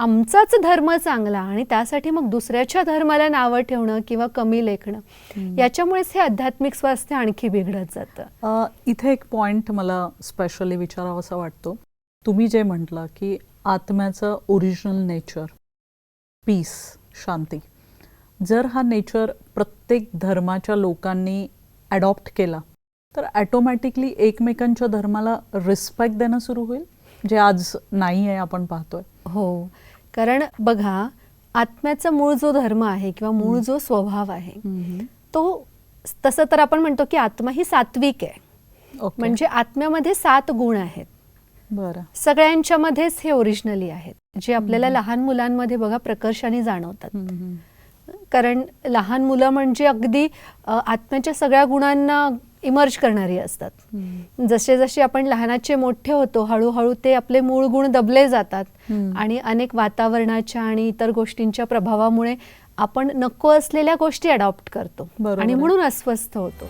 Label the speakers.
Speaker 1: आमचाच धर्म चांगला आणि त्यासाठी मग दुसऱ्याच्या धर्माला नावं ठेवणं किंवा कमी लेखणं याच्यामुळेच हे आध्यात्मिक स्वास्थ्य आणखी बिघडत जातं.
Speaker 2: इथे एक पॉइंट मला स्पेशली विचारावासा वाटतो. तुम्ही जे म्हटलं की आत्म्याचं ओरिजिनल नेचर पीस शांती जर हा नेचर प्रत्येक धर्माच्या लोकांनी अडॉप्ट केला तर ॲटोमॅटिकली एकमेकांच्या धर्माला रिस्पेक्ट देणं सुरू होईल? जे आज नाही आहे आपण पाहतोय.
Speaker 1: हो. कारण बघा आत्म्याचा मूळ जो धर्म आहे किंवा मूळ जो स्वभाव आहे तो तसं तर आपण म्हणतो की आत्मा ही सात्विक आहे. म्हणजे आत्म्यामध्ये सात गुण आहेत.
Speaker 2: बरं.
Speaker 1: सगळ्यांच्या मध्येच हे ओरिजिनली आहेत जे आपल्याला लहान मुलांमध्ये बघा प्रकर्षाने जाणवतात. कारण लहान मुलं म्हणजे अगदी आत्म्याच्या सगळ्या गुणांना इमर्ज करणारी असतात. जसे जसे आपण लहानाचे मोठे होतो हळूहळू ते आपले मूळ गुण दबले जातात. आणि अनेक वातावरणाच्या आणि इतर गोष्टींच्या प्रभावामुळे आपण नको असलेल्या गोष्टी अडॉप्ट करतो आणि. म्हणून अस्वस्थ होतो